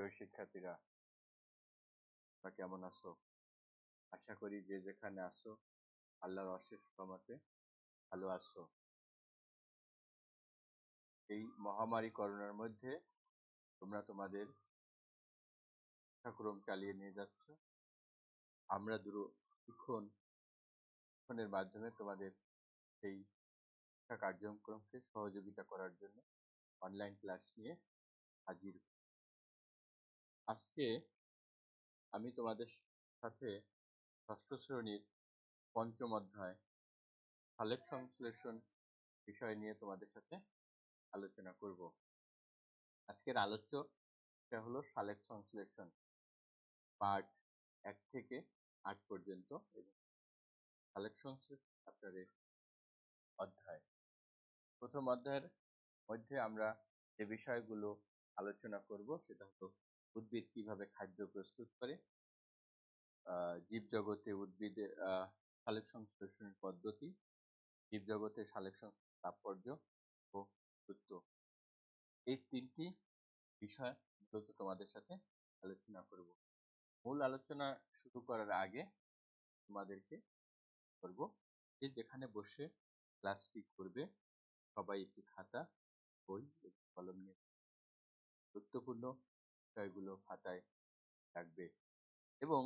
প্রিয় শিক্ষার্থীরা তোমরা কেমন আছো? আশা করি যে যেখানে আছো, আল্লাহর অশেষ রহমতে ভালো আছো। এই মহামারী করোনার মধ্যে তোমরা তোমাদের শিক্ষাক্রম চালিয়ে নিয়ে যাচ্ছ। আমরা দূরক্ষণ ফোনের মাধ্যমে তোমাদের সেই শিক্ষা কার্যক্রমকে সহযোগিতা করার জন্য অনলাইন ক্লাস নিয়ে হাজির আজকে আমি তোমাদের সাথে ষষ্ঠ শ্রেণির পঞ্চম অধ্যায় সালেক সংশ্লেষণ বিষয় নিয়ে তোমাদের সাথে আলোচনা করব। আজকের আলোচ্য হলো সালেক সংশ্লেষণ পার্ট এক থেকে আট পর্যন্ত এবং সালেক সংশ্লেষণ চ্যাপ্টারের অধ্যায়। প্রথম অধ্যায়ের মধ্যে আমরা যে বিষয়গুলো আলোচনা করব সেটা হলো উদ্ভিদ কীভাবে খাদ্য প্রস্তুত করে? জীবজগতে উদ্ভিদের সালেক সংশ্লেষণের পদ্ধতি জীবজগতের সালেক তাৎপর্য ও গুরুত্ব। এই তিনটি বিষয় মূলত তোমাদের সাথে আলোচনা করব। মূল আলোচনা শুরু করার আগে তোমাদেরকে করব যে যেখানে বসে ক্লাসটি করবে, সবাই একটি খাতা, বই কলম নিয়ে। গুরুত্বপূর্ণ বিষয়গুলো খাতায় রাখবে এবং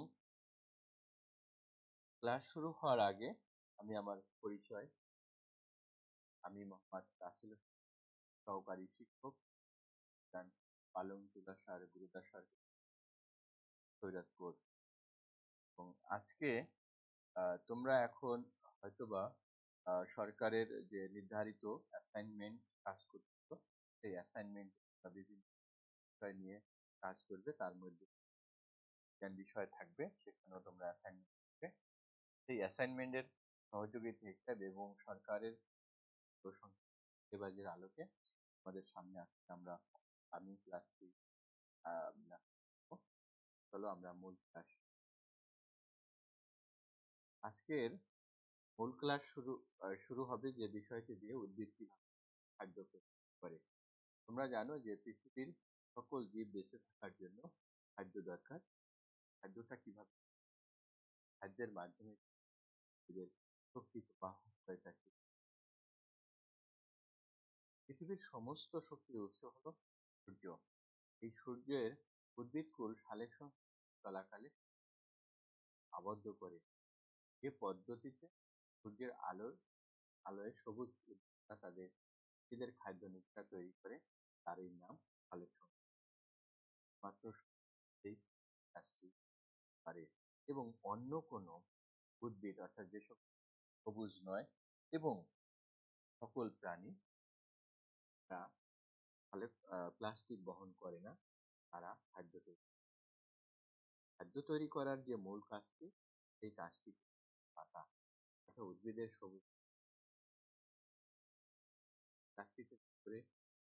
ক্লাস শুরু হওয়ার আগে আমি আমার পরিচয়, আমি মোহাম্মদ রাসেল সহকারী শিক্ষক পালং তুলাসার গুরুদাসার সৈরাজপুর এবং আজকে তোমরা এখন হয়তোবা সরকারের যে নির্ধারিত অ্যাসাইনমেন্ট কাজ করতেছ সেই অ্যাসাইনমেন্ট বিভিন্ন বিষয় নিয়ে কাজ করবে, তার মধ্যে বিষয় থাকবে, সেখানেও তোমরা অ্যাসাইনমেন্ট করবে। সেই অ্যাসাইনমেন্টের সহযোগিতা হিসাবে এবং সরকারের প্রসঙ্গের আলোকে আমাদের সামনে আসছে। আমরা, আমি ক্লাসটি চলো আমরা মূল ক্লাস আজকের মূল ক্লাস শুরু শুরু হবে যে বিষয়টি দিয়ে উদ্ভিদ কীভাবে খাদ্য করে তোমরা জানো যে পৃথিবীর সকল জীব বেঁচে থাকার জন্য খাদ্য দরকার। খাদ্যটা কীভাবে খাদ্যের মাধ্যমে জীবের শক্তি প্রবাহ হয়ে থাকে। পৃথিবীর সমস্ত শক্তির উৎস হলো সূর্য। এই সূর্যের উদ্ভিদকুল সালেকশন চলাকালে আবদ্ধ করে। যে পদ্ধতিতে সূর্যের আলোর, আলোয় সবুজ তাদের খাদ্য নিষ্ঠা তৈরি করে। তারই নাম এবং অন্য কোনো উদ্ভিদ, অর্থাৎ যেসব সবুজ নয় এবং সকল প্রাণী তা ফলে প্লাস্টিক বহন করে না। তারা খাদ্য তৈরি খাদ্য তৈরি করার যে মূল কাজটি, সেই কাজটি পাতা, অর্থাৎ উদ্ভিদের সবুজ প্লাস্টিক করে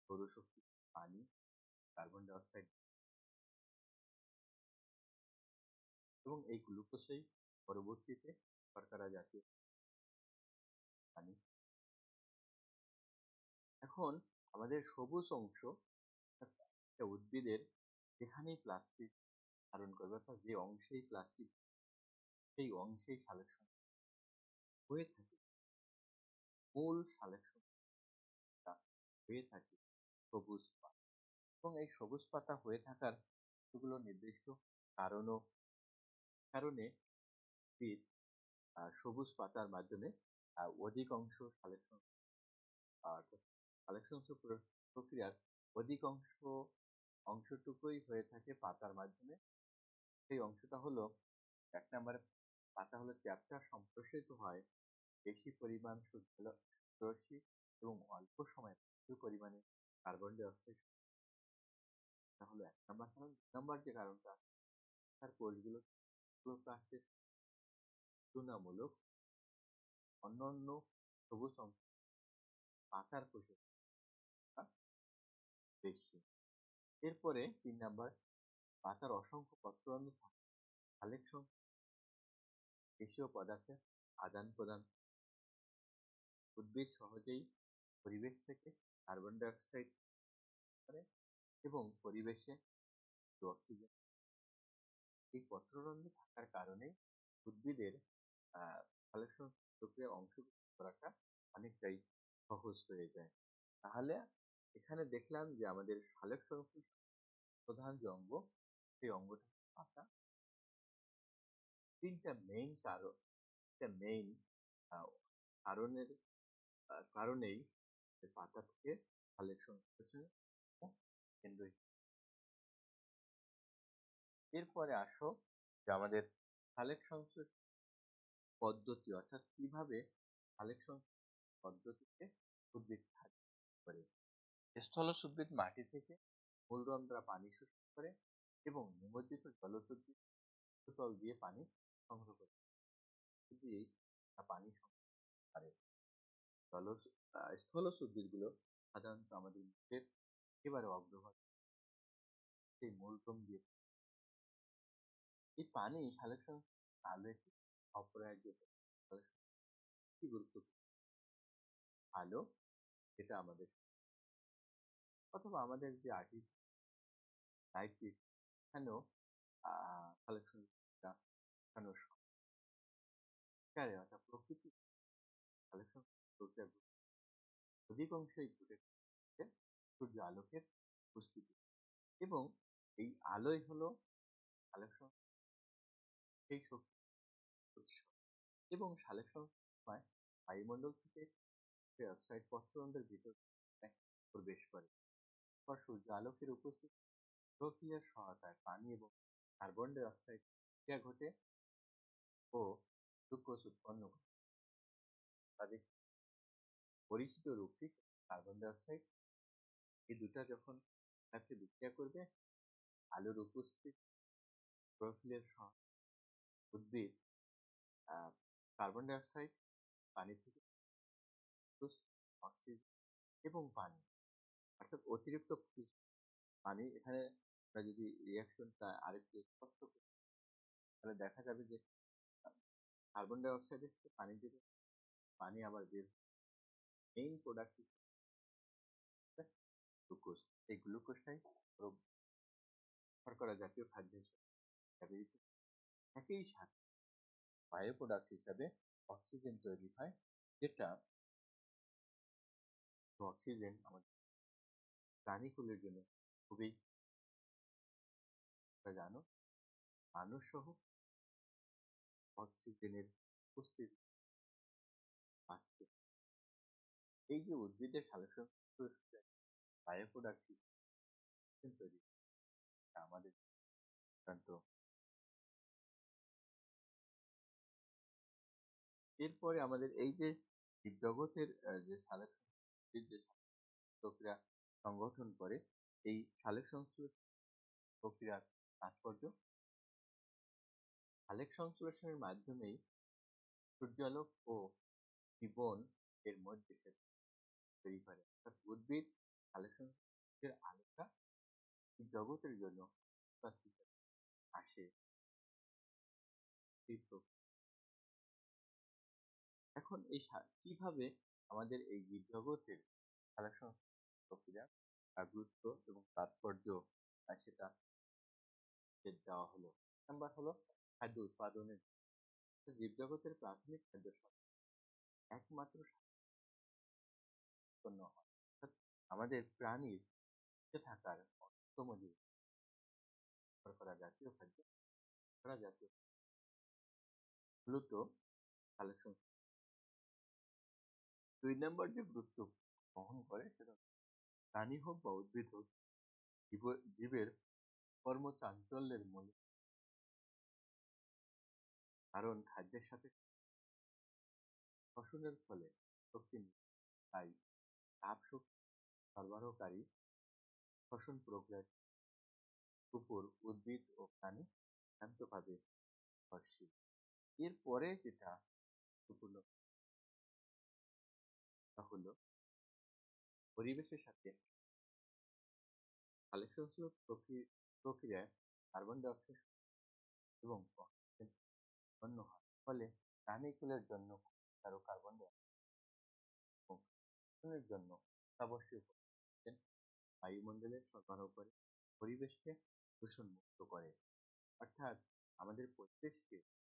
সৌরশক্তি, পানি কার্বন ডাইঅক্সাইড এবং এই গ্লুকোজেই পরবর্তীতে শর্করা জাতীয় পানি। এখন আমাদের সবুজ অংশ একটা উদ্ভিদের যেখানেই প্লাস্টিক ধারণ করবে অর্থাৎ যে অংশেই প্লাস্টিক সেই অংশেই সালেকশন হয়ে থাকে। মূল সালেকশন হয়ে থাকে সবুজ পাতা। এবং এই সবুজ পাতা হয়ে থাকার কতগুলো নির্দিষ্ট কারণও কারণে উদ্ভিদ সবুজ পাতার মাধ্যমে অধিকাংশ সালেকশন সালেকশন প্রক্রিয়ার অধিকাংশ অংশটুকুই হয়ে থাকে পাতার মাধ্যমে। সেই অংশটা হলো, এক নম্বরে পাতা হলো চ্যাপ্টার সম্প্রসারিত হয় বেশি পরিমাণ সূর্যরশ্মি এবং অল্প সময়ে প্রচুর পরিমাণে কার্বন ডাইঅক্সাইড হলো এক নম্বর কারণ দুই নম্বর যে কারণটা, তার কোষগুলো ক্লোরোপ্লাস্টের তুলনামূলক অন্যান্য সবুজ অংশ পাতার কোষে বেশি। এরপরে তিন নাম্বার, পাতার অসংখ্য পত্রাণু কালেকশন, দেশীয় পদার্থের আদান প্রদান। উদ্ভিদ সহজেই পরিবেশ থেকে কার্বন ডাইঅক্সাইড করে এবং পরিবেশে অক্সিজেন এই পত্ররন্ধ্র থাকার কারণে উদ্ভিদের সালোকসংশ্লেষ প্রক্রিয়ায় করাটা অনেকটাই সহজ হয়ে যায়। তাহলে এখানে দেখলাম যে আমাদের সালোকসংশ্লেষ প্রধান যে অঙ্গ, সেই অঙ্গটা পাতা। তিনটা মেইন কারণ, তিনটা মেইন কারণের কারণেই পাতা থেকে সালোক সংশ্লেষণের কেন্দ্র এরপরে আসো যে আমাদের সংশ্লেষ পদ্ধতি অর্থাৎ কীভাবে সংশ্লেষ পদ্ধতিতে উদ্ভিদ খাদ্য করে। স্থলজ উদ্ভিদ মাটি থেকে মূলরন্ধ্রা পানি শোষণ করে এবং নিমজ্জিত জলজ উদ্ভিদ দিয়ে পানি সংগ্রহ করে। দিয়েই পানি সংগ্রহ করে। জলজ স্থলজ উদ্ভিদগুলো সাধারণত আমাদের একেবারে অগ্রভাগ। সেই মূলক্রম দিয়ে এই পানি সালোক আলো একটি অপরাজ্য কি গুরুত্বপূর্ণ? আলো এটা আমাদের অথবা আমাদের যে আর্টিস্ট দেখানোর অর্থাৎ প্রকৃতি প্রক্রিয়া অধিকাংশই সূর্য আলোকের উপস্থিতি এবং এই আলোই হলো সালোক সেই শক্তি এবং সালোক সংশ্লেষণ বায়ুমণ্ডল থেকে অক্সাইড পত্ররন্ধ্রের ভিতর প্রবেশ করে। পর সূর্য আলোকের উপস্থিতি প্রক্রিয়ার সহায়তায় পানি এবং কার্বন ডাই অক্সাইড ক্রিয়া ঘটে ও গ্লুকোজ উৎপন্ন করে তাদের পরিচিত রূপটি কার্বন ডাই অক্সাইড এই দুটা যখন একসাথে বিক্রিয়া করবে, আলোর উপস্থিতি ক্লোরোফিলের উদ্ভিদ কার্বন ডাই অক্সাইড পানি থেকে অক্সিজেন এবং পানি। অর্থাৎ অতিরিক্ত পানি এখানে আমরা যদি রিয়াকশনটা আরেকটু স্পষ্ট করি, তাহলে দেখা যাবে যে কার্বন ডাই অক্সাইড এসে পানি দেবে পানি আবার বের মেইন প্রোডাক্ট গ্লুকোজ এই গ্লুকোজটাই শর্করা জাতীয় খাদ্য হিসেবে ব্যবহৃত একই সাথে বায়ু প্রোডাক্ট হিসাবে অক্সিজেন তৈরি হয়, যেটা অক্সিজেন আমাদের প্রাণীকুলের জন্য খুবই জানো মানুষ সহ অক্সিজেনের উপস্থিতি আসছে। এই যে উদ্ভিদের সালোকসংশ্লেষ বায়ু প্রোডাক্ট তৈরি আমাদের অত্যন্ত এরপরে আমাদের এই যে জীবজগতের যে সালোক যে প্রক্রিয়া সংগঠন করে, এই সালোক প্রক্রিয়ার তাৎপর্য? সালোক সংশ্লেষণের মাধ্যমেই সূর্যালোক ও জীবন এর মধ্যে তৈরি করে। অর্থাৎ উদ্ভিদ সালোক সংশ্লেষের আলোটা জগতের জন্য আসে। এখন এই কীভাবে আমাদের এই জীবজগতের সালোকসংশ্লেষ প্রক্রিয়া গুরুত্ব এবং তাৎপর্য সেটা দেওয়া হলো? নাম্বার হলো খাদ্য উৎপাদনের। জীবজগতের প্রাথমিক খাদ্য একমাত্র উৎপন্ন হয়। আমাদের প্রাণীর থাকার অন্যতম শর্করা জাতীয় খাদ্য, শর্করা জাতীয় মূলত সালোক দুই নম্বর যে গুরুত্ব বহন করে সেটা প্রাণী হোক বা উদ্ভিদ হোক জীবের কর্মচাঞ্চল্যের মূল কারণ খাদ্যের সাথে শ্বসনের ফলে শক্তি তাই তাপ শক্তি সরবরাহকারী শ্বসন প্রক্রিয়ার উপর উদ্ভিদ ও প্রাণী একান্তভাবে নির্ভরশীল এরপরে যেটা গুরুত্বপূর্ণ হলো পরিবেশের সাথে সালোকসংশ্লেষ প্রক্রিয়ায় কার্বন ডাই অক্সাইড এবং অক্সিজেন উৎপন্ন হয়। ফলে প্রাণীকুলের জন্য কারও কার্বন ডাই অক্সাইড জন্য অত্যাবশ্যক অক্সিজেন বায়ুমণ্ডলে সরবরাহ করে, পরিবেশকে দূষণ মুক্ত করে। অর্থাৎ আমাদের পরিবেশকে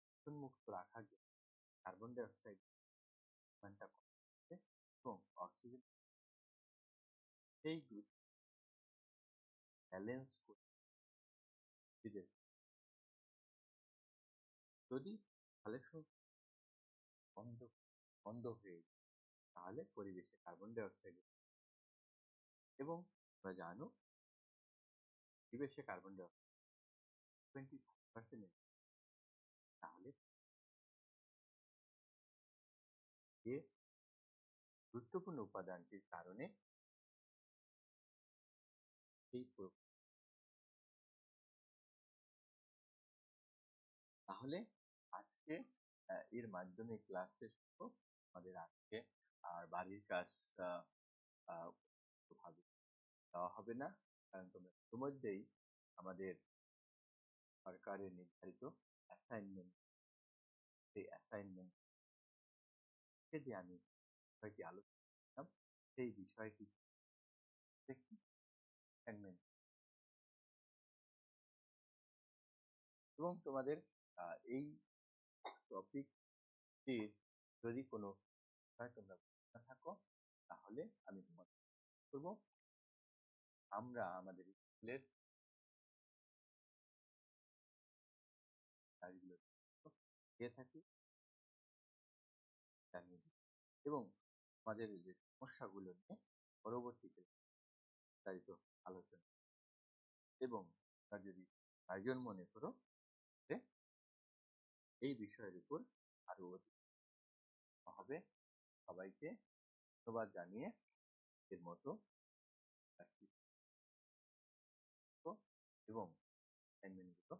দূষণ মুক্ত রাখার জন্য কার্বন ডাই অক্সাইড পরিমাণটা এবং অক্সিজেন সেই ব্যালেন্স করে যদি সালেকশন বন্ধ বন্ধ হয়ে তাহলে পরিবেশে কার্বন ডাই অক্সাইড এবং আমরা জানো পরিবেশে carbon dioxide twenty percent তাহলে যে গুরুত্বপূর্ণ উপাদানটির কারণে এই তাহলে আজকে এর মাধ্যমে ক্লাস শেষ করব আমাদের আজকে আর বাড়ির কাজ ভাবে দেওয়া হবে না। কারণ তোমরা ইতিমধ্যেই আমাদের সরকারের নির্ধারিত অ্যাসাইনমেন্ট সেই অ্যাসাইনমেন্ট যে আমি বিষয়টি আলোচনা সেই বিষয়টি অ্যাসাইনমেন্ট এবং তোমাদের এই টপিকটির যদি কোনো তোমরা বুঝে থাকো, তাহলে আমি তোমাদের করব। আমরা আমাদের স্কুলের দিয়ে থাকি। জানিয়ে দিই। এবং আমাদের যে সমস্যাগুলো নিয়ে পরবর্তীতে বিস্তারিত আলোচনা এবং তোমরা যদি প্রয়োজন মনে করো এই বিষয়ের উপর আরও হবে। সবাইকে ধন্যবাদ জানিয়ে এর মতো এবং অ্যাসাইনমেন্টগুলো